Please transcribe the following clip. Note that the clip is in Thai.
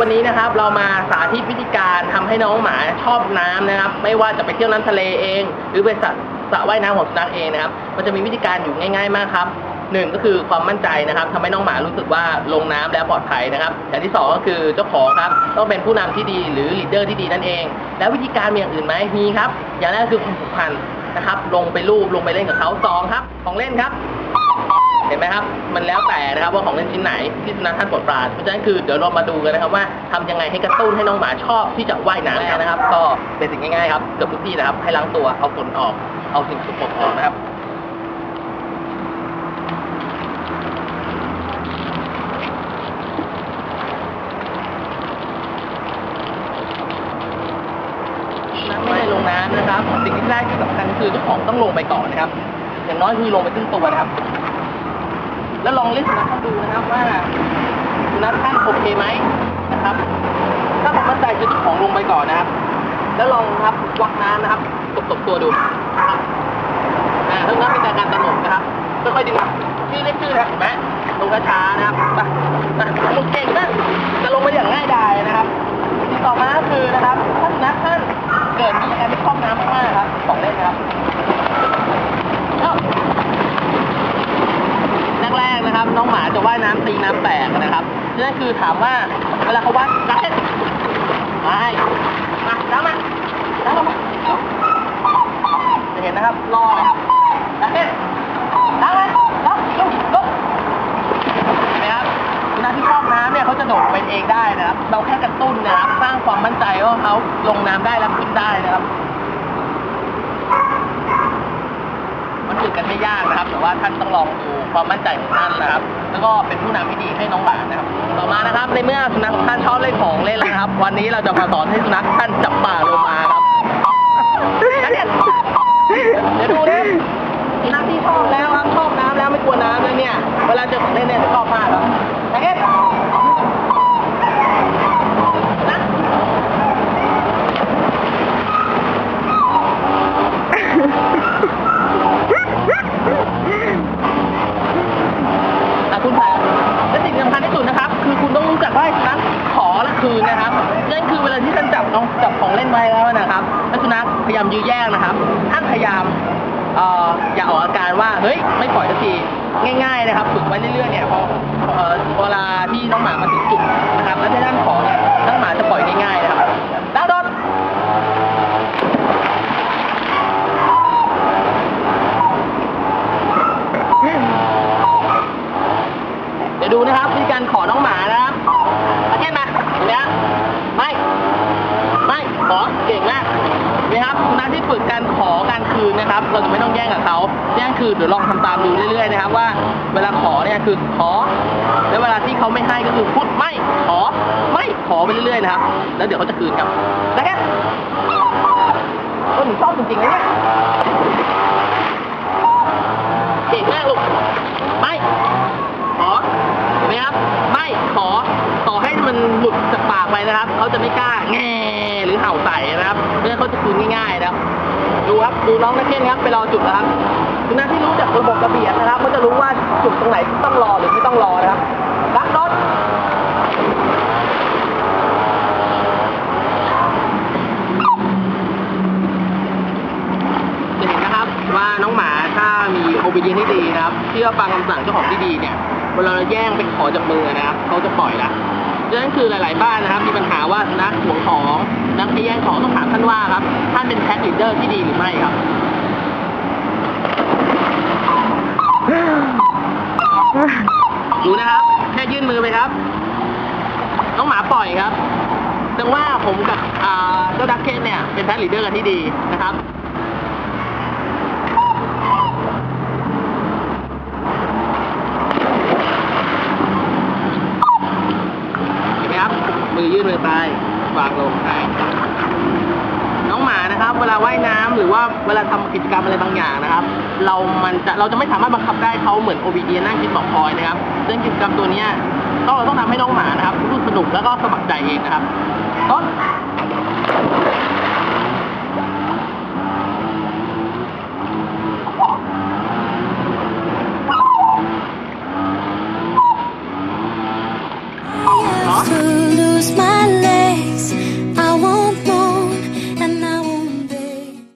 วันนี้นะครับ เรามาสาธิตวิธีการทำให้น้องหมาชอบน้ำนะครับ ไม่ว่าจะไปเที่ยวน้ำทะเลเอง หรือไปสระสระว่ายน้ำของสุนัขเองนะครับ มันจะมีวิธีการอยู่ง่าย ๆ มากครับหนึ่งก็คือความมั่นใจนะครับทำให้น้องหมารู้สึกว่าลงน้ำแล้วปลอดภัยนะครับอย่างที่สองก็คือเจ้าของครับต้องเป็นผู้นำที่ดีหรือลีดเดอร์ที่ดีนั่นเอง แล้ววิธีการมีอย่างอื่นไหมมีครับ อย่างแรกคือความผูกพันนะครับ ลงไปลูบลงไปเล่นกับเขาสองครับ ของเล่นครับ เห็นไหมครับ มันแล้วแต่นะครับว่าของเล่นชิ้นไหนที่สุนัขท่านโปรดปรานเพราะฉะนั้นคือเดี๋ยวเรามาดูกันนะครับว่าทำยังไงให้กระตุ้นให้น้องหมาชอบที่จะว่ายน้ำนะครับ ก็เป็นสิ่งง่ายๆครับเกือบทุกที่นะครับ ให้ล้างตัวเอาฝุ่นออกเอาสิ่งสกปรกออกนะครับน้ำไม่ได้ลงน้ำนะครับ สิ่งที่แรกที่สำคัญคือเจ้าของต้องลงไปก่อนนะครับ อย่างน้อยคือลงไปครึ่งตัวนะครับ แล้วลองเล่นสุนัขท่านดูนะครับว่าสุนัขท่านโอเคไหมนะครับ ถ้าผมมั่นใจจะทิ้งของลงไปก่อนนะครับ แล้วลองครับวักน้ำนะครับตบตบตัวดูครับอ่าเรื่องนั้นเป็นการตลกนะครับค่อยๆดึงชื่อเรียกชื่อนะเห็นไหมลงช้าๆนะครับไปไปลงเก่งนะจะลงไปอย่างง่ายดายนะครับที่ต่อมาก็คือนะครับถ้าสุนัขท่านเกิดมีอาการที่ชอบน้ำมากๆครับของเล่นนะครับเอ้า แรกๆนะครับ น้องหมาจะว่าย น้ำแตกนะครับนั่นคือถามว่าเวลาเขาว่ายรักเล่นไม่มาแล้วมาแล้วมาจะเห็นนะครับรอนะครับรักเล่นรักเล่นรักลุกลุกเห็นไหมครับสุนัขที่ชอบน้ำเนี่ยเขาจะโดดเป็นเองได้นะครับ เราแค่กระตุ้นนะครับสร้างความมั่นใจว่าเขาลงน้ำได้แล้วขึ้นได้นะครับมันฝึกกันไม่ยากนะครับ แต่ว่าท่านต้องลองดูความมั่นใจของท่านนะครับ แล้วก็เป็นผู้นำที่ดีให้น้องหมานะครับ ต่อมานะครับในเมื่อสุนัขท่านชอบเล่นของเล่นแล้วนะครับ วันนี้เราจะมาสอนให้สุนัขท่านจับปลาโลมาครับนั่นเนี่ยเดี๋ยวดูนะสุนัขที่ชอบแล้วครับชอบน้ำแล้วไม่กลัวน้ำแล้วเนี่ย เวลาเจอของเล่นเนี่ยจะชอบมากครับแต่เอ๊ะนะ อะคุณถ่ายและสิ่งสำคัญที่สุดนะครับ คือคุณต้องรู้จักว่าสุนัขขอและคื นะครับนั่นคือเวลาที่ท่านจับน้องจับของเล่นไว้แล้วนะครับแล้วสุนัขพยายามยื้อแย่งนะครับท่านพยายามเอ่ออย่าออกอาการว่าเฮ้ยไม่ปล่อยสักทีง่าย ๆ นะครับ ฝึกไว้เรื่อยๆเนี่ยพอเอ่อเวลาที่น้องหมามาถึงจุดนะครับ แล้วท่านขอเนี่ยน้องหมาจะปล่อยง่ายๆนะครับดาวโดด เดี๋ยวดูนะครับวิธีการขอน้องหมานะครับอาเช่นมาตรงเนี้ยไม่ ไม่ ขอ เก่งมากเห็นไหมครับสุนัขที่ฝึกการขอการคืนนะครับ เราจะไม่ต้องแย่งกับเขาแย่ง คือเดี๋ยวลองทำตามดูเรื่อยๆนะครับว่าเวลาขอเนี่ยคือขอ แล้วเวลาที่เขาไม่ให้ก็คือพูดไม่ขอไม่ขอไปเรื่อยๆนะครับแล้วเดี๋ยวเขาจะคืนครับแล้วแค่ก็หนูชอบจริงๆนะเนี่ยเก่งมากลูกไม่ขอเห็นไหมครับไม่ขอต่อให้มันหลุดจากปากไปนะครับเขาจะไม่กล้าแง่หรือเห่าใส่นะครับเพื่อเขาจะคืนง่ายๆนะครับ ดูครับ ดูน้องนักเรียนครับไปรอจุดนะครับคือหน้าที่รู้จักระบบระเบียบนะครับเขาจะรู้ว่าจุดตรงไหนต้องรอหรือไม่ต้องรอนะครับรักรถจะเห็นนะครับว่าน้องหมาถ้ามีโอบิเดียนที่ดีนะครับเชื่อฟังคำสั่งเจ้าของที่ดีเนี่ยเวลาเราแย่งเป็นขอจากมือนะครับเขาจะปล่อยละ ดังนั้นคือหลาย ๆ บ้านนะครับ มีปัญหาว่านัขหวงของนักไปแย่งของต้องถามท่านว่าครับ ท่านเป็นแพทลีดเดอร์ที่ดีหรือไม่ครับดูนะครับ แค่ยื่นมือไปครับ น้องหมาปล่อยครับแสดงว่าผมกับอ่าเจ้าดักเคนเนี่ยเป็นแพทลีดเดอร์กันที่ดีนะครับ เห็นไหมครับ มือยื่นมือไปวางลงไปน้องหมานะครับ เวลาว่ายน้ำหรือว่าเวลาทำกิจกรรมอะไรบางอย่างนะครับ เรามันจะเราจะไม่สามารถบังคับได้เขาเหมือนโอบีเดียนั่งคิดบอกคอยนะครับซึ่งกิจกรรมตัวเนี้ยต้องเราต้องทำให้น้องหมานะครับรู้สึกสนุกแล้วก็สมัครใจเองนะครับ